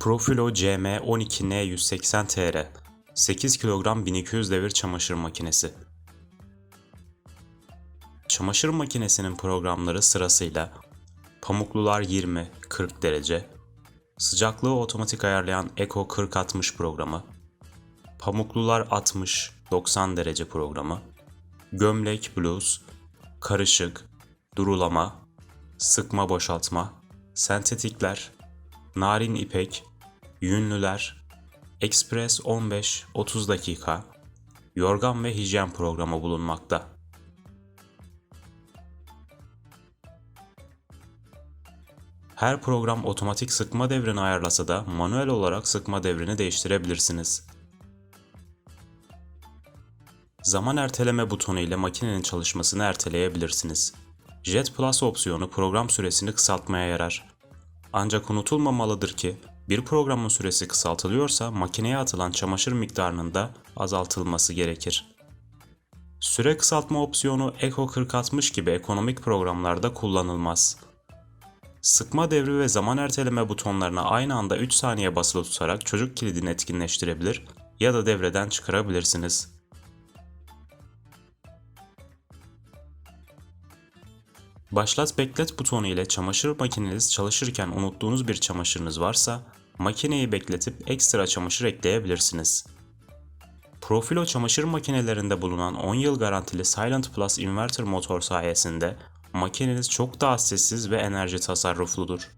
Profilo CM12N180TR 8 kilogram 1200 devir çamaşır makinesi. Çamaşır makinesinin programları sırasıyla Pamuklular 20-40 derece, Sıcaklığı otomatik ayarlayan Eco 40-60 programı, Pamuklular 60-90 derece programı, Gömlek Blues, Karışık, Durulama, Sıkma boşaltma, Sentetikler, Narin ipek, Yünlüler, Express 15-30 dakika, Yorgan ve hijyen programı bulunmakta. Her program otomatik sıkma devrini ayarlasa da manuel olarak sıkma devrini değiştirebilirsiniz. Zaman erteleme butonu ile makinenin çalışmasını erteleyebilirsiniz. Jet Plus opsiyonu program süresini kısaltmaya yarar. Ancak unutulmamalıdır ki bir programın süresi kısaltılıyorsa makineye atılan çamaşır miktarının da azaltılması gerekir. Süre kısaltma opsiyonu Eco 4060 gibi ekonomik programlarda kullanılmaz. Sıkma devri ve zaman erteleme butonlarına aynı anda 3 saniye basılı tutarak çocuk kilidini etkinleştirebilir ya da devreden çıkarabilirsiniz. Başlat beklet butonu ile çamaşır makineniz çalışırken unuttuğunuz bir çamaşırınız varsa makineyi bekletip ekstra çamaşır ekleyebilirsiniz. Profilo çamaşır makinelerinde bulunan 10 yıl garantili Silent Plus inverter motor sayesinde makineniz çok daha sessiz ve enerji tasarrufludur.